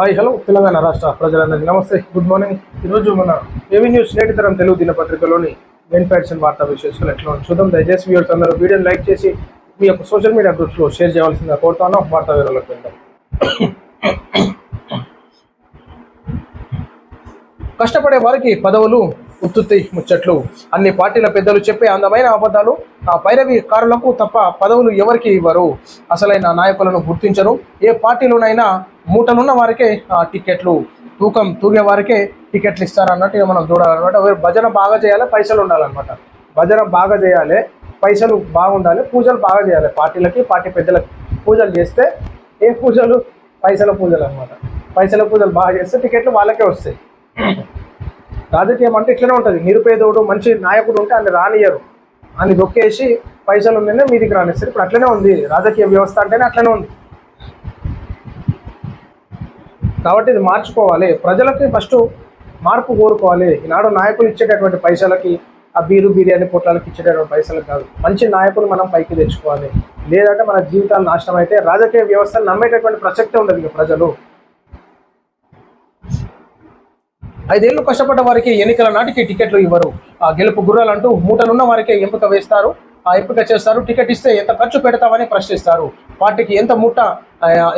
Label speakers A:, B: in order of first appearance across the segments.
A: Hi hello Telangana రాష్ట్ర ప్రజలందరికీ నమస్తే. Good morning. ఈరోజు మన ఏవీ న్యూస్ నేటి తరం తెలుగు దినపత్రికలోని మెయిన్ ప్యాడ్సన్ వార్తా విశేషాలు ఎట్లా చూద్దాం. దయచేసి వ్యూవర్స్ అందరూ వీడియోని లైక్ చేసి మీ యొక్క సోషల్ మీడియా గ్రూప్స్లో షేర్ చేయాల్సిందిగా కోరుతాను వార్తా వివరాలకు వెళ్దాం. కష్టపడే వారికి పదవులు ఉత్తుత్తి ముచ్చట్లు. అన్ని పార్టీల పెద్దలు చెప్పే అందమైన అబద్ధాలు. ఆ పైరవి కారులకు తప్ప పదవులు ఎవరికి ఇవ్వరు? అసలైన నాయకులను గుర్తించరు. ఏ పార్టీలోనైనా మూటలున్న వారికే టికెట్లు తూకం తూగే వారికే టికెట్లు ఇస్తారన్నట్టు మనం చూడాలన్నమాట. భజన బాగా చేయాలి పైసలు ఉండాలన్నమాట. భజన బాగా చేయాలి పైసలు బాగుండాలి పూజలు బాగా చేయాలి. పార్టీలకి పార్టీ పెద్దలకి పూజలు చేస్తే ఏ పూజలు? పైసల పూజలు అన్నమాట పైసల పూజలు బాగా చేస్తే టికెట్లు వాళ్ళకే వస్తాయి. రాజకీయం అంటే ఇట్లనే ఉంటుంది. నిరుపేదోడు మంచి నాయకుడు ఉంటే అన్ని రానియరు అని దొక్కేసి పైసలు ఉంటేనే మీదికి రానిస్తారు. ఇప్పుడు అట్లనే ఉంది. రాజకీయ వ్యవస్థ అంటేనే అట్లనే ఉంది. కాబట్టి ఇది మార్చుకోవాలి. ప్రజలకి ఫస్ట్ మార్పు కోరుకోవాలి. ఈనాడు నాయకులు ఇచ్చేటటువంటి పైసలకి ఆ బీరు బిర్యానీ పొట్లాలకి ఇచ్చేటటువంటి పైసలకు కాదు. మంచి నాయకులు మనం పైకి తెచ్చుకోవాలి. లేదంటే మన జీవితాలు నాశనం అయితే రాజకీయ వ్యవస్థను నమ్మేటటువంటి ప్రసక్తే ఉండదు ఇక ప్రజలు. ఐదేళ్ళు కష్టపడ్డ వారికి ఎన్నికల నాటికి టికెట్లు ఇవ్వరు. ఆ గెలుపు గుర్రాలంటూ మూటలున్న వారికి ఎంపిక వేస్తారు. ఎంపిక చేస్తారు. టికెట్ ఇస్తే ఎంత ఖర్చు పెడతామని ప్రశ్నిస్తారు. పార్టీకి ఎంత మూట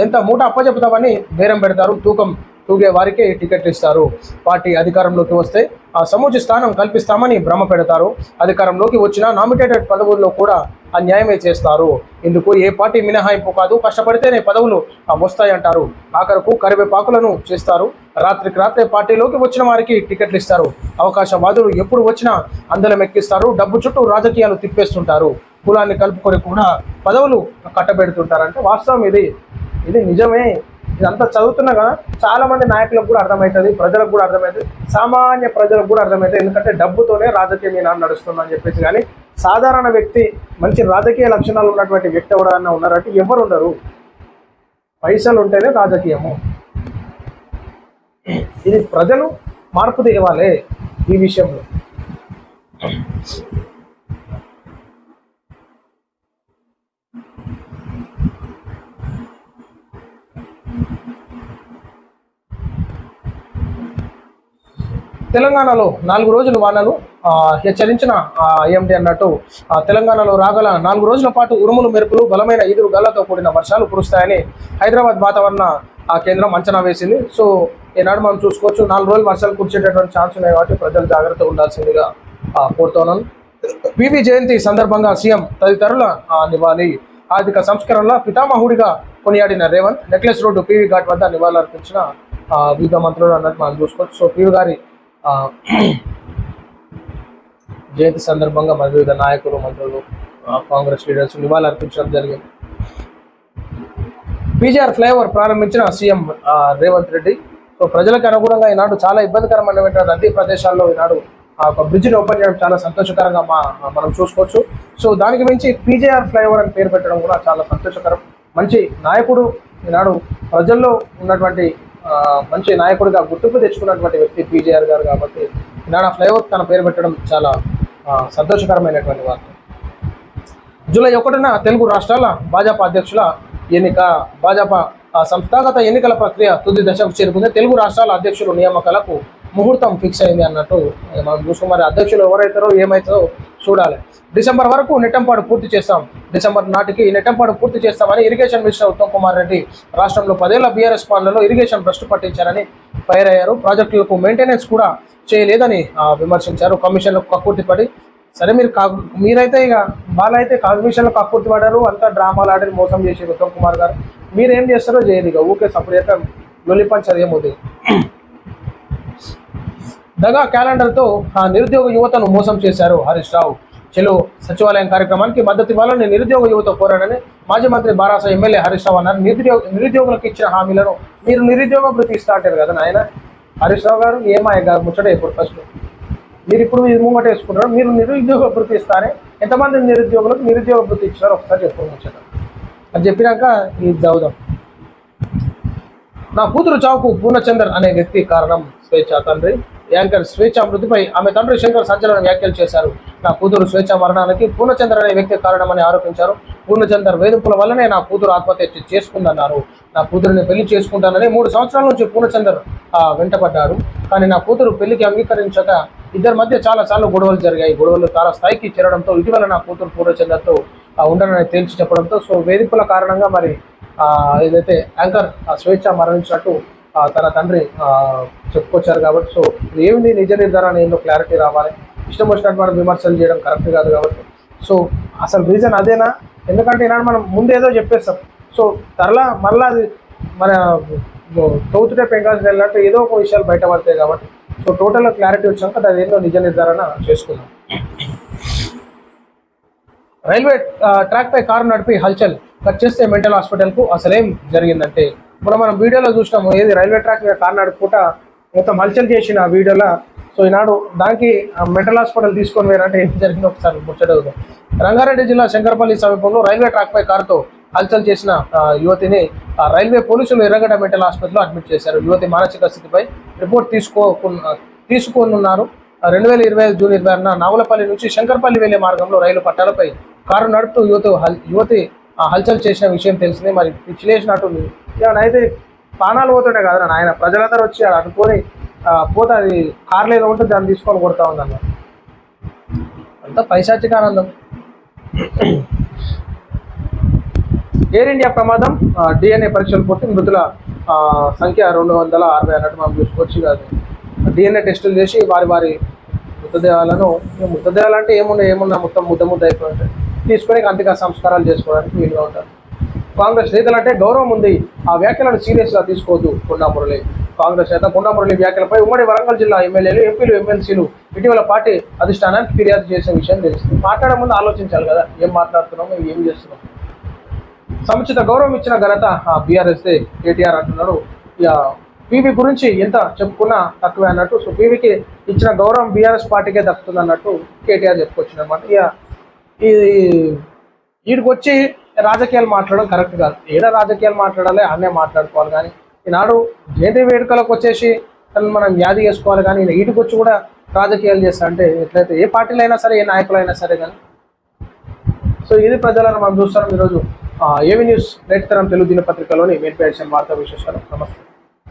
A: ఎంత మూట అప్పచెపుతామని బేరం పెడతారు. తూకం తూగే వారికి టికెట్ ఇస్తారు. పార్టీ అధికారంలోకి వస్తే ఆ సముచిత స్థానం కల్పిస్తామని భ్రమ పెడతారు. అధికారంలోకి వచ్చిన నామినేటెడ్ పదవుల్లో కూడా అన్యాయమే చేస్తారు. ఇందుకు ఏ పార్టీ మినహాయింపు కాదు కష్టపడితేనే పదవులు వస్తాయంటారు ఆఖరకు కరివేపాకులను చేస్తారు. రాత్రికి రాత్రే పార్టీలోకి వచ్చిన వారికి టికెట్లు ఇస్తారు. అవకాశవాదులు ఎప్పుడు వచ్చినా అందలం ఎక్కిస్తారు. డబ్బు చుట్టూ రాజకీయాలు తిప్పేస్తుంటారు. కులాన్ని కలుపుకొని కూడా పదవులు కట్టబెడుతుంటారంటే వాస్తవం ఇది. ఇది నిజమే. ఇదంతా చదువుతున్నా కదా చాలా మంది నాయకులకు కూడా అర్థమవుతుంది ప్రజలకు కూడా అర్థమవుతుంది సామాన్య ప్రజలకు కూడా అర్థమవుతుంది. ఎందుకంటే డబ్బుతోనే రాజకీయం ఈనాడు నడుస్తుందని చెప్పేసి కానీ సాధారణ వ్యక్తి మంచి రాజకీయ లక్షణాలు ఉన్నటువంటి వ్యక్తి ఎవరైనా ఉన్నారంటే ఎవరు ఉండరు. పైసలు ఉంటేనే రాజకీయము. ఇది ప్రజలు మార్పు తేవాలి ఈ విషయంలో. తెలంగాణలో నాలుగు రోజులు వానలు హెచ్చరించిన ఏమిటి అన్నట్టు తెలంగాణలో రాగల నాలుగు రోజుల పాటు ఉరుములు మెరుపులు బలమైన ఈదురు గల్లతో కూడిన వర్షాలు కురుస్తాయని హైదరాబాద్ వాతావరణ కేంద్రం అంచనా వేసింది. సో ఈనాడు మనం చూసుకోవచ్చు నాలుగు రోజులు వర్షాలు కురిచేటటువంటి ఛాన్స్ ఉన్నాయి కాబట్టి ప్రజలు జాగ్రత్త ఉండాల్సిందిగా కోరుతున్నాను పివి జయంతి సందర్భంగా సీఎం తదితరుల నివాళి. ఆర్థిక సంస్కరణల పితామహుడిగా కొనియాడిన Revanth necklace road PV ghat వద్ద నివాళులర్పించిన వివిధ మంత్రులు అన్నట్టు మనం చూసుకోవచ్చు. సో పీవీ గారి జయంతి సందర్భంగా మరి వివిధ నాయకులు మంత్రులు కాంగ్రెస్ లీడర్స్ నివాళులు అర్పించడం జరిగింది. పీజీఆర్ ఫ్లైఓవర్ ప్రారంభించిన సీఎం రేవంత్ రెడ్డి. సో ప్రజలకు అనుగుణంగా ఈనాడు చాలా ఇబ్బందికరమైనటువంటి రద్దీ ప్రదేశాల్లో ఈనాడు ఆ ఒక బ్రిడ్జిని ఓపెన్ చేయడం చాలా సంతోషకరంగా మా మనం చూసుకోవచ్చు. సో దానికి మించి పీజేఆర్ ఫ్లైఓవర్ అని పేరు పెట్టడం కూడా చాలా సంతోషకరం. మంచి నాయకుడు ఈనాడు ప్రజల్లో ఉన్నటువంటి మంచి నాయకుడిగా గుర్తింపు తెచ్చుకున్నటువంటి వ్యక్తి పీజేఆర్ గారు కాబట్టి ఈనాడు ఆ ఫ్లైఓవర్ తన పేరు పెట్టడం చాలా సంతోషకరమైనటువంటి వార్త. జూలై ఒకటిన తెలుగు రాష్ట్రాల భాజపా అధ్యక్షుల ఎన్నిక భాజపా ఆ, సంస్థాగత ఎన్నికల ప్రక్రియ తుది దశకు చేరుకుంది. తెలుగు రాష్ట్రాల అధ్యక్షులు నియామకాలకు ముహూర్తం ఫిక్స్ అయింది అన్నట్టు ఇక మనం అధ్యక్షులు ఎవరైతారో ఏమవుతారో చూడాలి. డిసెంబర్ వరకు నెట్టంపాడు పూర్తి చేస్తాం. డిసెంబర్ నాటికి నెట్టంపాడు పూర్తి చేస్తామని ఇరిగేషన్ మినిస్టర్ ఉత్తమ్ కుమార్ రెడ్డి రాష్ట్రంలో పదేళ్ళ బీఆర్ఎస్ పాలనలో ఇరిగేషన్ భ్రష్టు పట్టించారని ఫైర్ అయ్యారు ప్రాజెక్టులకు మెయింటెనెన్స్ కూడా చేయలేదని విమర్శించారు. కమిషన్లకు కక్కుర్తి పడి సరే మీరు కా మీరైతే ఇక వాళ్ళైతే కమిషన్లో కక్కుర్తి పడారు అంతా డ్రామాలు ఆడి మోసం చేసారు ఉత్తమ్ కుమార్ గారు. మీరేం చేస్తారో చేయదు ఇక ఊకే సపరేట్గా లొల్లిపంచదు ఏమవుతుంది దగా క్యాలెండర్తో ఆ నిరుద్యోగ యువతను మోసం చేశారు హరీష్ రావు. చెలో సచివాలయం కార్యక్రమానికి మద్దతు ఇవ్వాలని నిరుద్యోగ యువత కోరాడని మాజీ మంత్రి బారాస ఎమ్మెల్యే హరీష్ రావు అన్నారు. నిరుద్యోగ నిరుద్యోగులకు ఇచ్చిన హామీలను మీరు నిరుద్యోగ వృత్తి ఇస్తా అంటారు కదా నాయన? హరీష్ రావు గారు ఏమాయ గారు ముచ్చట ఇప్పుడు ఫస్ట్ మీరు ఇప్పుడు మీరు ముంగట వేసుకుంటారు మీరు నిరుద్యోగ వృత్తి ఇస్తారే? ఎంతమంది నిరుద్యోగులకు నిరుద్యోగ వృత్తి ఇచ్చారో ఒకసారి చెప్పు ముచ్చట. అది చెప్పినాక ఇది చదువుదాం నా కూతురు చావుకు పూర్ణచందర్ అనే వ్యక్తి కారణం స్వేచ్ఛ తండ్రి. యాంకర్ స్వేచ్ఛ మృతిపై ఆమె తండ్రి శంకర్ సంచలన వ్యాఖ్యలు చేశారు. నా కూతురు స్వేచ్ఛ మరణానికి పూర్ణచంద్ర అనే వ్యక్తి కారణమని ఆరోపించారు. పూర్ణచంద్ర వేధింపుల వల్లనే నా కూతురు ఆత్మహత్య చేసుకుందన్నారు. నా కూతురుని పెళ్ళి చేసుకుంటానని మూడు సంవత్సరాల నుంచి పూర్ణచందర్ వెంటపడ్డారు. కానీ నా కూతురు పెళ్ళికి అంగీకరించక ఇద్దరి మధ్య చాలా సార్లు గొడవలు జరిగాయి. గొడవలు చాలా స్థాయికి చేరడంతో ఇటీవల నా కూతురు పూర్ణచందర్తో ఉండనని తేల్చి చెప్పడంతో సో వేధింపుల కారణంగా మరి ఏదైతే యాంకర్ ఆ, స్వేచ్ఛ మరణించినట్టు తన తండ్రి చెప్పుకొచ్చారు కాబట్టి సో ఇది ఏమిటి నిజ నిర్ధారణ ఏందో క్లారిటీ రావాలి. ఇష్టం వచ్చినట్టు మనం విమర్శలు చేయడం కరెక్ట్ కాదు కాబట్టి. సో అసలు రీజన్ అదేనా? ఎందుకంటే ఈనాడు మనం ముందేదో చెప్పేస్తాం. సో తరలా మళ్ళీ అది మన తోతుటే పెంకాల్సి వెళ్ళినట్టు ఏదో ఒక విషయాలు బయటపడతాయి కాబట్టి. సో టోటల్ క్లారిటీ వచ్చాక అది ఏందో నిజ నిర్ధారణ చేసుకుందాం. రైల్వే ట్రాక్పై కారు నడిపి హల్చల్. కట్ చేస్తే మెంటల్ హాస్పిటల్కు అసలేం జరిగిందంటే ఇప్పుడు మనం వీడియోలో చూసినాము ఏది రైల్వే ట్రాక్ మీద కారు నడుపుకుంటా మొత్తం హల్చల్ చేసిన ఆ వీడియోలో. సో ఈనాడు దానికి మెటల్ మెంటల్ హాస్పిటల్ తీసుకొని వేరంటే ఏం జరిగింది ఒకసారి ముచ్చటవుదాం రంగారెడ్డి జిల్లా శంకరపల్లి సమీపంలో రైల్వే ట్రాక్పై కారుతో హల్చల్ చేసిన యువతిని రైల్వే పోలీసులు ఎర్రగడ్డ మెంటల్ హాస్పిటల్లో అడ్మిట్ చేశారు. యువతి మానసిక స్థితిపై రిపోర్ట్ తీసుకోకున్న తీసుకోనున్నారు రెండు వేల ఇరవై ఐదు జూన్ ఇరవై ఆరున నాగులపల్లి నుంచి శంకర్పల్లి వెళ్ళే మార్గంలో రైలు పట్టాలపై కారు నడుపుతూ యువత హల్- యువతి హల్చల్ చేసిన విషయం తెలిసింది. మరి పిచ్చిలేసినట్టుంది ఇక అయితే పానాలు పోతుండే కదా ఆయన ప్రజలందరూ వచ్చి అనుకొని పోతే అది కార్లు ఏదో ఉంటే దాన్ని తీసుకొని కొడతా ఉందన్న. అంతా పైశాచిక ఆనందం. ఎయిర్ ఇండియా ప్రమాదం డిఎన్ఏ పరీక్షలు పూర్తి మృతుల సంఖ్య రెండు వందల అరవై అన్నట్టు మనం చూసుకోవచ్చు. కాదు డిఎన్ఏ టెస్టులు చేసి వారి వారి మృతదేహాలను మృతదేహాలు అంటే ఏమున్నా ఏమున్నా మొత్తం ముద్ద ముద్ద అయిపోయింటాయి తీసుకొని అంతిక సంస్కారాలు చేసుకోవడానికి వీలుగా ఉంటారు. కాంగ్రెస్ నేతలంటే గౌరవం ఉంది. ఆ వ్యాఖ్యలను సీరియస్గా తీసుకోవద్దు కొండా మురళి కాంగ్రెస్ నేత కొండా మురళి వ్యాఖ్యలపై ఉమ్మడి వరంగల్ జిల్లా ఎమ్మెల్యేలు ఎంపీలు ఎమ్మెల్సీలు ఇటీవల పార్టీ అధిష్టానానికి ఫిర్యాదు చేసిన విషయం తెలిసింది మాట్లాడే ముందు ఆలోచించాలి కదా ఏం మాట్లాడుతున్నాము ఏం చేస్తున్నాం సముచిత గౌరవం ఇచ్చిన ఘనత బీఆర్ఎస్దే కేటీఆర్ అంటున్నాడు. పీవీ గురించి ఎంత చెప్పుకున్నా తక్కువే అన్నట్టు. సో పీవీకి ఇచ్చిన గౌరవం బీఆర్ఎస్ పార్టీకే దక్కుతుంది అన్నట్టు కేటీఆర్ చెప్పుకొచ్చిందనమాట ఇక ఇది వీడికి వచ్చి రాజకీయాలు మాట్లాడడం కరెక్ట్ కాదు. ఏడ రాజకీయాలు మాట్లాడాలి అన్నే మాట్లాడుకోవాలి కానీ ఈనాడు జయంతి వేడుకలకు వచ్చేసి తను మనం వ్యాధి చేసుకోవాలి కానీ ఈయన వీటికి వచ్చి కూడా రాజకీయాలు చేస్తా అంటే ఎట్లయితే ఏ పార్టీలు అయినా సరే ఏ నాయకులైనా సరే కానీ. సో ఇది ప్రజలను మనం చూస్తున్నాం ఈరోజు. ఏవి న్యూస్? నేటి తెలుగు దినపత్రికలోని మెయిన్ పేషన్ వార్తా విశేషాలు నమస్తే.